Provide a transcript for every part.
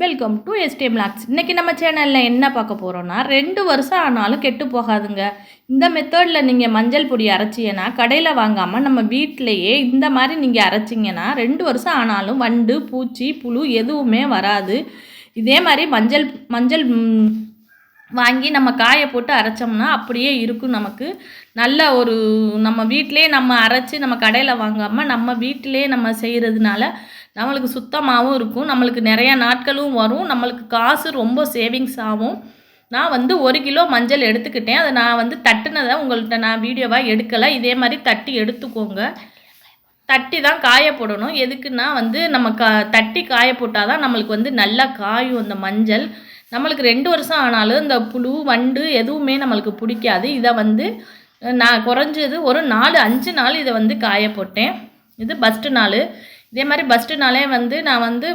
Welcome to STM logs இன்றைக்கி நம்ம சேனலில் என்ன பார்க்க போகிறோன்னா ரெண்டு வருஷம் ஆனாலும் கெட்டு போகாதுங்க. இந்த மெத்தடில் நீங்கள் மஞ்சள் பொடி அரைச்சிங்கன்னா கடையில் வாங்காமல் நம்ம வீட்டிலையே இந்த மாதிரி நீங்கள் அரைச்சிங்கன்னா ரெண்டு வருஷம் ஆனாலும் வண்டு பூச்சி புழு எதுவுமே வராது. இதே மாதிரி மஞ்சள் மஞ்சள் வாங்கி நம்ம காய போட்டு அரைச்சோம்னா அப்படியே இருக்கும் நமக்கு. நல்ல ஒரு நம்ம வீட்டிலே நம்ம அரைச்சி நம்ம கடையில் வாங்காமல் நம்ம வீட்டிலே நம்ம செய்கிறதுனால நம்மளுக்கு சுத்தமாகவும் இருக்கும். நம்மளுக்கு நிறையா நாட்களும் வரும். நம்மளுக்கு காசு ரொம்ப சேவிங்ஸ் ஆகும். நான் வந்து ஒரு கிலோ மஞ்சள் எடுத்துக்கிட்டேன். அதை நான் வந்து தட்டுனதை உங்கள்கிட்ட நான் வீடியோவாக எடுக்கலை. இதே மாதிரி தட்டி எடுத்துக்கோங்க. தட்டி தான் காய போடணும். எதுக்குன்னா வந்து நம்ம க தட்டி காய போட்டால் தான் நம்மளுக்கு வந்து நல்லா காயும் அந்த மஞ்சள். நம்மளுக்கு ரெண்டு வருஷம் ஆனாலும் இந்த புழு வண்டு எதுவுமே நம்மளுக்கு பிடிக்காது. இதை வந்து நான் குறைஞ்சது ஒரு நாலு அஞ்சு நாள் இதை வந்து காய போட்டேன். இது பஸ்ட்டு நாள். இதே மாதிரி பஸ்ட்டு நாளே வந்து நான் வந்து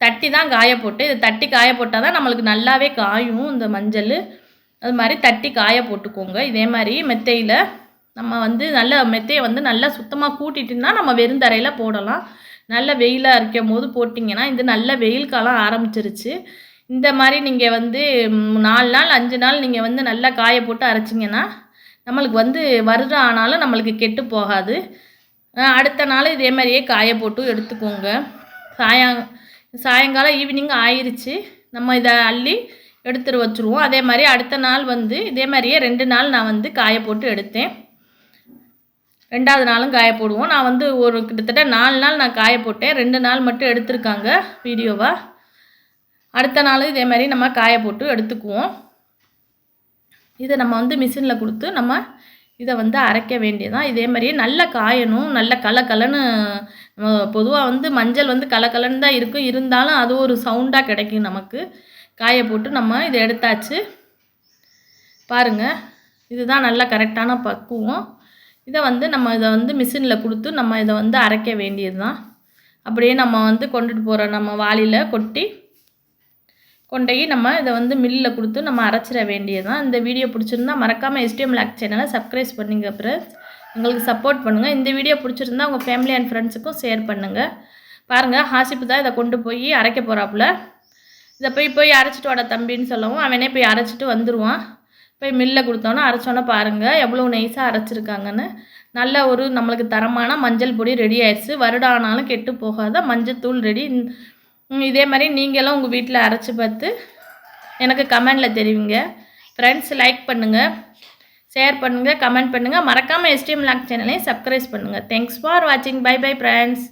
தட்டி தான் காய போட்டு இதை தட்டி காய போட்டால் தான் நம்மளுக்கு நல்லாவே காயும் இந்த மஞ்சள். அது மாதிரி தட்டி காய போட்டுக்கோங்க. இதே மாதிரி மெத்தையில் நம்ம வந்து நல்ல மெத்தையை வந்து நல்லா சுத்தமாக கூட்டிட்டுனா நம்ம வெறுந்தரையில் போடலாம். நல்ல வெயிலாக இருக்கும் போது போட்டிங்கன்னா இது நல்ல வெயில் காலம் ஆரம்பிச்சிருச்சு. இந்த மாதிரி நீங்கள் வந்து நாலு நாள் அஞ்சு நாள் நீங்கள் வந்து நல்லா காய போட்டு அரைச்சிங்கன்னா நம்மளுக்கு வந்து வருடம் ஆனாலும் நம்மளுக்கு கெட்டு போகாது. அடுத்த நாள் இதே மாதிரியே காய போட்டு எடுத்துக்கோங்க. சாயங் சாயங்காலம் ஈவினிங் ஆயிடுச்சு நம்ம இதை அள்ளி எடுத்துட்டு வச்சுருவோம். அதே மாதிரி அடுத்த நாள் வந்து இதே மாதிரியே ரெண்டு நாள் நான் வந்து காய போட்டு எடுத்தேன். ரெண்டாவது நாளும் காய போடுவோம். நான் வந்து ஒரு கிட்டத்தட்ட நாலு நாள் நான் காய போட்டேன். ரெண்டு நாள் மட்டும் எடுத்திருக்காங்க வீடியோவாக அடுத்த நாள் இதே மாதிரி நம்ம காய போட்டு எடுத்துக்குவோம். இதை நம்ம வந்து மிஷினில் கொடுத்து நம்ம இதை வந்து அரைக்க வேண்டியதான் இதே மாதிரியே நல்லா காயணும். நல்ல கலக்கலன்னு பொதுவாக வந்து மஞ்சள் வந்து கலக்கலன்னு தான் இருக்கும். இருந்தாலும் அது ஒரு சவுண்டாக கிடைக்கும் நமக்கு. காய போட்டு நம்ம இதை எடுத்தாச்சு. பாருங்கள் இதுதான் நல்லா கரெக்டான பக்குவம். இதை வந்து நம்ம இதை வந்து மிஷினில் கொடுத்து நம்ம இதை வந்து அரைக்க வேண்டியது தான் அப்படியே நம்ம வந்து கொண்டுட்டு போகிற நம்ம வாளியில் கொட்டி கொண்டு போய் நம்ம இதை வந்து மில்லில் கொடுத்து நம்ம அரைச்சிட வேண்டியது தான் இந்த வீடியோ பிடிச்சிருந்தா மறக்காமல் எஸ்டிஎம் லாக் சேனலை சப்ஸ்கிரைப் பண்ணுங்க ஃப்ரெண்ட்ஸ் எங்களுக்கு சப்போர்ட் பண்ணுங்கள் இந்த வீடியோ பிடிச்சிருந்தா உங்கள் ஃபேமிலி அண்ட் ஃப்ரெண்ட்ஸுக்கும் ஷேர் பண்ணுங்கள் பாருங்கள் ஹாசிப்பு தான் இதை கொண்டு போய் அரைக்க போகிறாப்புல இதை போய் போய் அரைச்சிட்டு வாடா தம்பின்னு சொல்லவும் அவனே போய் அரைச்சிட்டு வந்துடுவான் போய் மில்லில் கொடுத்தோன்னா அரைச்சோன்னே பாருங்கள் எவ்வளோ நைஸாக அரைச்சிருக்காங்கன்னு. நல்ல ஒரு நம்மளுக்கு தரமான மஞ்சள் பொடி ரெடி ஆயிடுச்சு. வருடம் ஆனாலும் கெட்டு போகாத மஞ்சள் தூள் ரெடி இதே மாதிரி நீங்களும் உங்கள் வீட்டில் அரைச்சி பார்த்து எனக்கு கமெண்டில் தெரிவிங்க. ஃப்ரெண்ட்ஸ் லைக் பண்ணுங்கள் ஷேர் பண்ணுங்கள் கமெண்ட் பண்ணுங்கள் மறக்காமல் எஸ்டிஎம் லாக் சேனலையும் சப்ஸ்கிரைப் பண்ணுங்கள் தேங்க்ஸ் ஃபார் வாட்சிங் பை பை ஃப்ரெண்ட்ஸ்